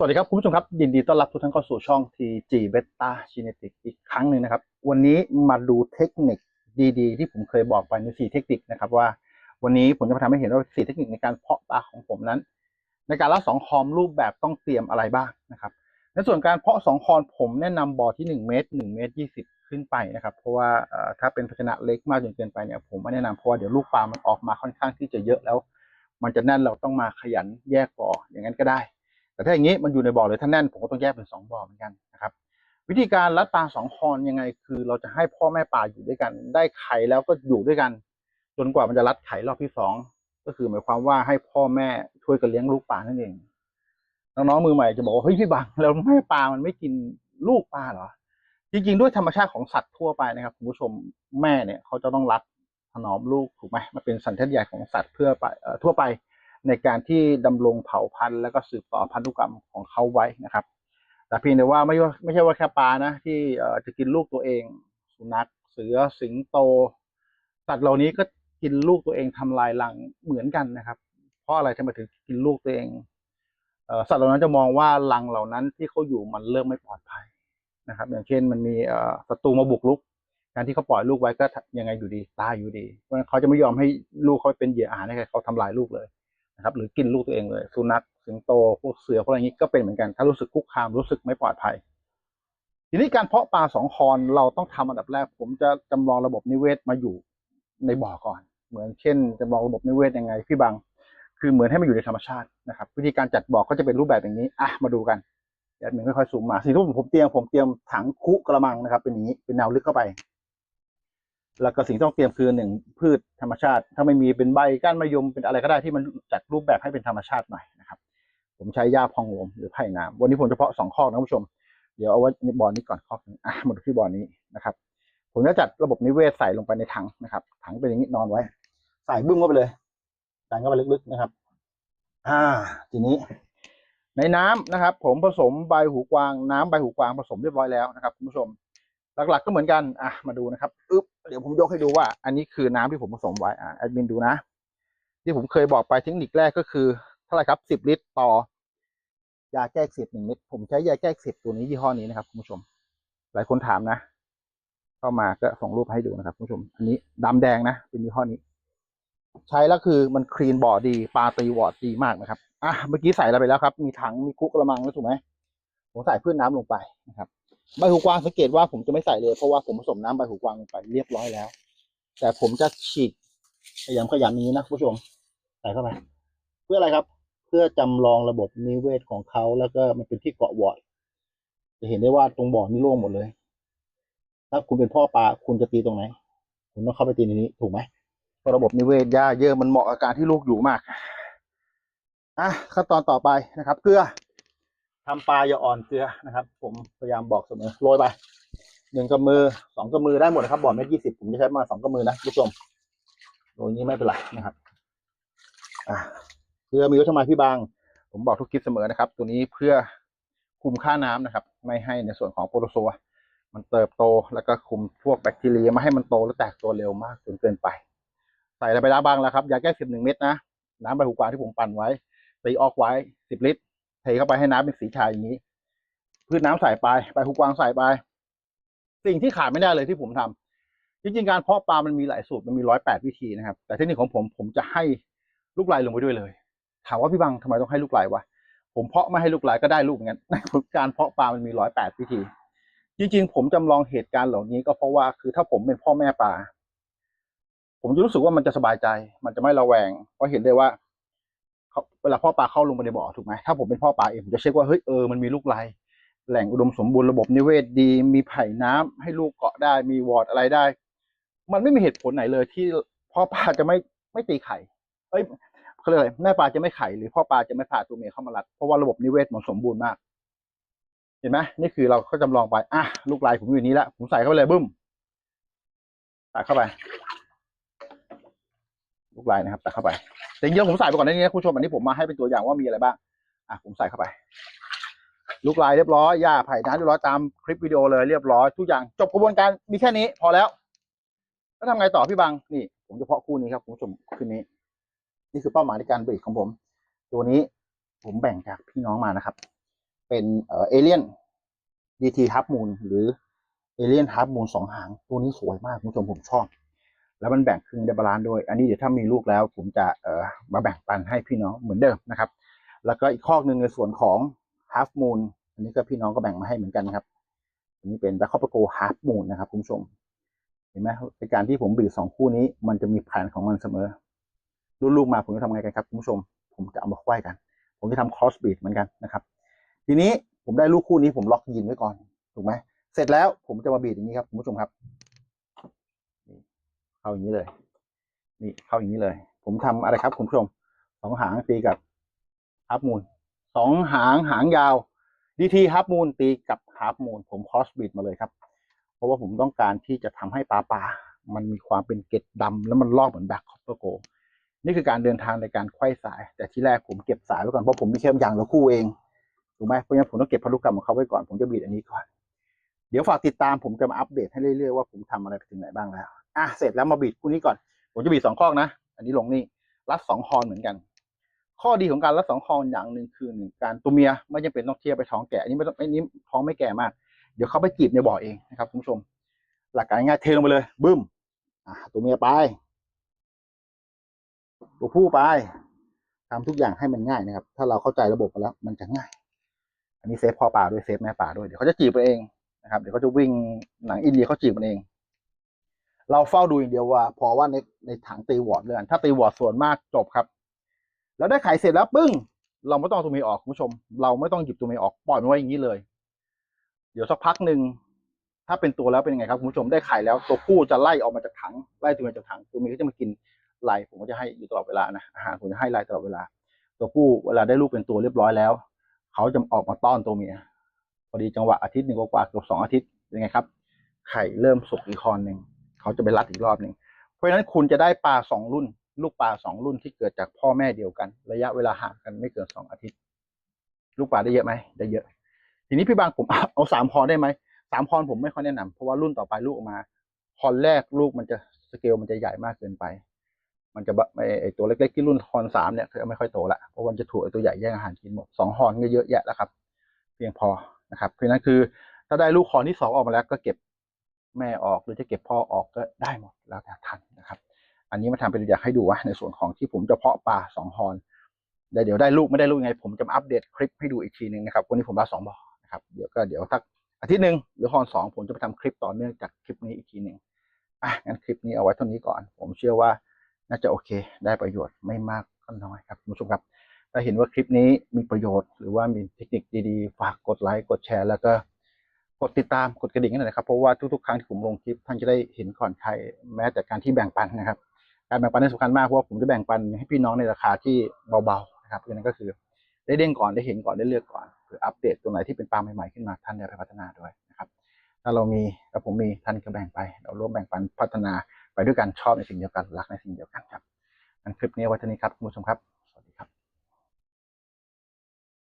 สวัสดีครับ คุณผู้ชมครับ ยินดีต้อนรับทุกท่านเข้าสู่ช่อง TG Beta Genetic อีกครั้งหนึ่งนะครับ วันนี้มาดูเทคนิคดีๆ ที่ผมเคยบอกไปใน4เทคนิคนะครับว่า วันนี้ผมจะมาทำให้เห็นว่า4เทคนิคในการเพาะปลาของผมนั้น ในการละสองคอมรูปแบบต้องเตรียมอะไรบ้างนะครับ ในส่วนการเพาะสองคอนผมแนะนำบ่อที่ 1 เมตร1เมตร20 ขึ้นไปนะครับ เพราะว่าถ้าเป็นภาชนะเล็กมากจนเกินไปเนี่ยผมไม่แนะนำเพราะว่าเดี๋ยวลูกปลามันออกมาค่อนข้างที่จะเยอะแล้ว มันจะแน่นเราต้องมาขยันแยกบ่ออย่างนั้นก็ได้ แต่ถ้าอย่างนี้มันอยู่ในบ่อเลยถ้าแน่นผมก็ต้องแยกเป็นสองบ่อเหมือนกันนะครับ วิธีการรัดปลาสองคอนยังไง คือเราจะให้พ่อแม่ปลาอยู่ด้วยกัน ได้ไข่แล้วก็อยู่ด้วยกัน จนกว่ามันจะรัดไข่รอบที่สองก็คือหมายความว่าให้พ่อแม่ช่วยกันเลี้ยงลูกปลานั่นเองน้องๆมือใหม่จะบอกว่าเฮ้ยพี่บังแล้วแม่ปลามันไม่กินลูกปลาเหรอจริงๆด้วยธรรมชาติของสัตว์ทั่วไปนะครับคุณผู้ชมแม่เนี่ยเขาจะต้องรัดถนอมลูกถูกไหมมันเป็นสัญชาตญาณของสัตว์เพื่อไปทั่วไป ในการที่ดำรงเผ่าพันธุ์แล้วก็สืบต่อพันธุกรรมของเขาไว้นะครับ แต่เพียงแต่ว่าไม่ว่าไม่ใช่ว่าแค่ปลานะที่จะกินลูกตัวเอง สุนัขเสือสิงโตสัตว์เหล่านี้ก็กินลูกตัวเองทำลายรังเหมือนกันนะครับ เพราะอะไรทำไมถึงกินลูกตัวเองสัตว์เหล่านั้นจะมองว่ารังเหล่านั้นที่เขาอยู่มันเริ่มไม่ปลอดภัยนะครับ อย่างเช่นมันมีศัตรูมาบุกรุก การที่เขาปล่อยลูกไว้ก็ยังไงอยู่ดีตายอยู่ดีเพราะฉะนั้นเขาจะไม่ยอมให้ลูกเขาเป็นเหยื่ออาหารให้ใครเขาทำลายลูกเลย นะครับ หรือกินลูกตัวเองเลย สุนัขสิงโตพวกเสือพวกอะไรนี้ก็เป็นเหมือนกันถ้ารู้สึกคุกคามรู้สึกไม่ปลอดภัย ทีนี้การเพาะปลาสองคอนเราต้องทำอันดับแรก ผมจะจำลองระบบนิเวศมาอยู่ในบ่อก่อน เหมือนเช่นจำลองระบบนิเวศยังไงพี่บังคือเหมือนให้มันอยู่ในธรรมชาตินะครับ วิธีการจัดบ่อก็จะเป็นรูปแบบอย่างนี้อะมาดูกันเดี๋ยวหนึ่งค่อยๆซูมมาสิ่งที่ผมเตรียมผมเตรียมถังคุกระมังนะครับ เป็นอย่างนี้เป็นแนวลึกเข้าไป แล้วก็สิ่งที่ต้องเตรียมคือหนึ่งพืชธรรมชาติ ถ้าไม่มีเป็นใบก้านมะยมเป็นอะไรก็ได้ที่มันจัดรูปแบบให้เป็นธรรมชาติหน่อยนะครับ ผมใช้หญ้าพองลมหรือไผ่น้ำวันนี้ผมจะเพาะสองข้อนะคุณผู้ชม เดี๋ยวเอาไว้ในบ่อนี้ก่อนข้อหนึ่งอะมาดูที่บ่อนี้นะครับ ผมจะจัดระบบนิเวศใส่ลงไปในถังนะครับ ถังเป็นอย่างนี้นอนไว้ ใส่บึ้มเข้าไปเลยดันเข้าไปลึกๆนะครับ อ่า ทีนี้ ในน้ำนะครับ ผมผสมใบหูกวางน้ำใบหูกวางผสมเรียบร้อยแล้วนะครับคุณผู้ชม หลักๆก็เหมือนกัน อะมาดูนะครับอึ๊บ เดี๋ยวผมยกให้ดูว่า อันนี้คือน้ำที่ผมผสมไว้อะแอดมินดูนะ ที่ผมเคยบอกไปเทคนิคแรกก็คือเท่าไหร่ครับสิบลิตรต่อยาแก้กเสบหนึ่งเม็ดผมใช้ยาแก้กเสบตัวนี้ยี่ห้อนี้นะครับคุณผู้ชม หลายคนถามนะ เข้ามาก็ส่งรูปให้ดูนะครับคุณผู้ชม อันนี้ดำแดงนะ เป็นยี่ห้อนี้ ใช้แล้วคือมันคลีนบ่อดีปลาตีวอดดีมากนะครับอะเมื่อกี้ใส่อะไรไปแล้วครับ มีถังมีคุกกระมังแล้วถูกไหมผมใส่พืชน้ำลงไปนะครับ ใบหูกวางสังเกตว่าผมจะไม่ใส่เลยเพราะว่าผมผสมน้ำใบหูกวางไปเรียบร้อยแล้ว แต่ผมจะฉีกขยำขยำนี้นะผู้ชมใส่เข้าไปเพื่ออะไรครับ เพื่อจำลองระบบนิเวศของเขาแล้วก็มันเป็นที่เกาะวอดจะเห็นได้ว่าตรงบ่อนี่โล่งหมดเลย ถ้าคุณเป็นพ่อปลาคุณจะตีตรงไหน คุณต้องเข้าไปตีในนี้ถูกไหมเพราะระบบนิเวศหญ้าเยอะมันเหมาะกับการที่ลูกอยู่มากอะขั้นตอนต่อไปนะครับ เกลือ ทำปลาอย่าอ่อนเกลือนะครับ ผมพยายามบอกเสมอโรยไปหนึ่งกำมือสองกำมือได้หมดนะครับบ่อเม็ดยี่สิบผมจะใช้มาสองกำมือนะคุณผู้ชมโรยนี้ไม่เป็นไรนะครับอ่าเกลือมีไว้ทำไมพี่บาง ผมบอกทุกคลิปเสมอนะครับ ตัวนี้เพื่อคุมค่าน้ำนะครับ ไม่ให้ในส่วนของโปรโตโซวมันเติบโตแล้วก็คุมพวกแบคทีเรียไม่ให้มันโตและแตกตัวเร็วมากจนเกินไป ใส่ไปแล้วบ้างแล้วครับยาแก้เสพหนึ่งเม็ดนะน้ำใบหูกวาที่ผมปั่นไว้ตีออกไว้สิบลิตร เทเข้าไปให้น้ำเป็นสีชาอย่างนี้ พืชน้ำใส่ไปใบหูกวางใส่ไป สิ่งที่ขาดไม่ได้เลยที่ผมทำจริงๆการเพาะปลามันมีหลายสูตรมันมีร้อยแปดวิธีนะครับ แต่เทคนิคของผมผมจะให้ลูกลายลงไปด้วยเลย ถามว่าพี่บังทำไมต้องให้ลูกลายวะผมเพาะไม่ให้ลูกลายก็ได้ลูกเหมือนกันการเพาะปลามันมีร้อยแปดวิธี จริงๆ ผมจำลองเหตุการณ์เหล่านี้ก็เพราะว่าคือถ้าผมเป็นพ่อแม่ปลาผมจะรู้สึกว่ามันจะสบายใจ มันจะไม่ระแวง เพราะเห็นได้ว่า เวลาพ่อปลาเข้าลงไปในบ่อถูกไหมถ้าผมเป็นพ่อปลาเองผมจะเช็คว่าเฮ้ยเออมันมีลูกลายแหล่งอุดมสมบูรณ์ระบบนิเวศดี มีไผ่น้ำให้ลูกเกาะได้ มีวอร์ดอะไรได้ มันไม่มีเหตุผลไหนเลย ที่พ่อปลาจะไม่ไม่ตีไข่เอ้ยเขาเรียกอะไรแม่ปลาจะไม่ไข่หรือพ่อปลาจะไม่พาตัวเมียเข้ามารัดเพราะว่าระบบนิเวศมันสมบูรณ์มาก เห็นไหมนี่คือเราก็จำลองไปอะลูกลายผมอยู่นี้แล้วผมใส่เข้าไปเลยบึ้มใส่เข้าไป ลูกลายนะครับใส่เข้าไปแต่จริงๆผมใส่ไปก่อนหน้านี้นะคุณผู้ชมอันนี้ผมมาให้เป็นตัวอย่างว่ามีอะไรบ้างอะผมใส่เข้าไป ลูกลายเรียบร้อยหญ้าไผ่น้ำเรียบร้อยตามคลิปวิดีโอเลยเรียบร้อยทุกอย่างจบกระบวนการมีแค่นี้พอแล้ว แล้วทำไงต่อพี่บังนี่ ผมจะเพาะคู่นี้ครับคุณผู้ชมคืนนี้ นี่คือเป้าหมายในการบรีดของผม ตัวนี้ผมแบ่งจากพี่น้องมานะครับ เป็นเอเลียน DT Half Moon หรือเอเลียน Half Moon สองหางตัวนี้สวยมากคุณผู้ชมผมชอบ แล้วมันแบ่งครึ่งได้บาลานซ์ด้วย อันนี้เดี๋ยวถ้ามีลูกแล้ว ผมจะเอ่อมาแบ่งปันให้พี่น้องเหมือนเดิมนะครับ แล้วก็อีกข้อหนึ่งในส่วนของ Half Moon อันนี้ก็พี่น้องก็แบ่งมาให้เหมือนกันครับ อันนี้เป็น b a c k u p Go Half Moon นะครับคุณผู้ชม เห็นไหมในการที่ผมบีดสองคู่นี้ มันจะมีแผนของมันเสมอรุ่นลูกมาผมจะทำไงกันครับคุณผู้ชม ผมจะเอามาควายกัน ผมจะทำ cross beat เหมือนกันนะครับ ทีนี้ผมได้ลูกคู่นี้ผมล็อกยินไว้ก่อนถูกไหมเสร็จแล้วผมจะมาบีดอย่างนี้ครับคุณผู้ชมครับ เข้าอย่างนี้เลย นี่เข้าอย่างนี้เลย ผมทำอะไรครับคุณผู้ชมสองหางตีกับฮับมูลสองหางหางยาวดีทีฮับมูลตีกับฮับมูลผม cross beat มาเลยครับ เพราะว่าผมต้องการที่จะทำให้ปลาปลามันมีความเป็นเกล็ดดำแล้วมันลอกเหมือนแบ็คคอปเปอร์โกนี่คือการเดินทางในการไขว้สาย แต่ที่แรกผมเก็บสายไว้ก่อนเพราะผมมีแค่อย่างละคู่เองถูกไหมเพราะฉะนั้นผมต้องเก็บพันธุกรรมของเขาไว้ก่อนผมจะบีดอันนี้ก่อน เดี๋ยวฝากติดตามผมจะมาอัปเดตให้เรื่อยๆว่าผมทำอะไรไปถึงไหนบ้างแล้ว อะเสร็จแล้วมาบีดคู่นี้ก่อน ผมจะบีดสองข้อนะ อันนี้ลงนี่รัดสองฮอนเหมือนกัน ข้อดีของการรัดสองฮอนอย่างหนึ่งคือหนึ่งการตัวเมียไม่จำเป็นต้องเทียบไปท้องแก่ อันนี้ไม่ต้องอันนี้ท้องไม่แก่มาก เดี๋ยวเขาไปจีบในบ่อเองนะครับคุณผู้ชม หลักการง่ายเทลงไปเลย บึ้มอะตัวเมียไป ตัวผู้ไปทำทุกอย่างให้มันง่ายนะครับ ถ้าเราเข้าใจระบบแล้ว มันจะง่าย อันนี้เซฟพ่อป่าด้วยเซฟแม่ป่าด้วย เดี๋ยวเขาจะจีบไปเองนะครับ เดี๋ยวเขาจะวิ่งหนังอินเดียเขาจีบมันเอง เราเฝ้าดูอย่างเดียวว่า พอว่าในในถังตีวอร์ดเลยกันถ้าตีวอร์ดส่วนมากจบครับ แล้วได้ไข่เสร็จแล้วปึ้ง เราไม่ต้องตัวเมียออกคุณผู้ชม เราไม่ต้องหยิบตัวเมียออกปล่อยมันไว้อย่างนี้เลย เดี๋ยวสักพักหนึ่งถ้าเป็นตัวแล้วเป็นยังไงครับคุณผู้ชมได้ไข่แล้วตัวผู้จะไล่ออกมาจากถังไล่ตัวเมียจากถังตัวเมียก็จะมากินไล่ผมก็จะให้อยู่ตลอดเวลานะอาหารผมจะให้ไล่ตลอดเวลา ตัวผู้เวลาได้ลูกเป็นตัวเรียบร้อยแล้ว เขาจะออกมาต้อนตัวเมียพอดีจังหวะอาทิตย์หนึ่งกว่าๆเกือบสองอาทิตย์เป็นไงครับ ไข่เริ่มสุกอีกคอนหนึ่ง เขาจะไปรัดอีกรอบหนึ่งเพราะฉะนั้นคุณจะได้ปลาสองรุ่น ลูกปลาสองรุ่นที่เกิดจากพ่อแม่เดียวกัน ระยะเวลาห่างกันไม่เกินสองอาทิตย์ ลูกปลาได้เยอะไหมได้เยอะ ทีนี้พี่บางผมเอาสามพอได้ไหมสามพรผมไม่ค่อยแนะนำเพราะว่ารุ่นต่อไปลูกออกมาพรแรกลูกมันจะสเกลมันจะใหญ่มากเกินไป มันจะบะไอตัวเล็กๆที่รุ่นฮอนสามเนี่ยไม่ค่อยโตละเพราะมันจะถูกไอตัวใหญ่แย่งอาหารกินหมดสองฮอนก็เยอะแยะแล้วครับ เพียงพอนะครับเพราะฉะนั้นคือถ้าได้ลูกคอนที่สองออกมาแล้วก็เก็บ แม่ออกหรือจะเก็บพ่อออกก็ได้หมดแล้วแต่ท่านนะครับ อันนี้มาทำเป็นอยากให้ดูว่าในส่วนของที่ผมจะเพาะปลาสองฮอนเดี๋ยวได้ลูกไม่ได้ลูกยังไง ผมจะมาอัปเดตคลิปให้ดูอีกทีหนึ่งนะครับวันนี้ผมรับสองบ่อนะครับเดี๋ยวก็เดี๋ยวสักอาทิตย์หนึ่งหรือฮอนสองผมจะไปทำคลิปต่อเนื่องจากคลิปนี้อีกทีหนึ่งอะงั้นคลิปนี้เอาไว้เท่านี้ก่อน ผมเชื่อว่าน่าจะโอเค ได้ประโยชน์ไม่มากก็น้อยครับคุณผู้ชมครับถ้าเห็นว่าคลิปนี้มีประโยชน์ หรือว่ามีเทคนิคดีๆ ฝากกดไลค์กดแชร์แล้วก็ กดติดตามกดกระดิ่งให้หน่อยนะครับ เพราะว่าทุกๆครั้งที่ผมลงคลิปท่านจะได้เห็นก่อนใครแม้แต่การที่แบ่งปันนะครับ การแบ่งปันนี่สำคัญมากเพราะว่าผมจะแบ่งปันให้พี่น้องในราคาที่เบาๆนะครับเพราะนั้นก็คือได้เด้งก่อนได้เห็นก่อนได้เลือกก่อนเพื่ออัปเดตตัวไหนที่เป็นปลาใหม่ๆขึ้นมาท่านได้ไปพัฒนาด้วยนะครับถ้าเรามีแล้วผมมีท่านก็แบ่งไป เราร่วมแบ่งปันพัฒนาไปด้วยกันชอบในสิ่งเดียวกันรักในสิ่งเดียวกันครับงั้นคลิปนี้ไว้เท่านี้ครับคุณผู้ชมครับ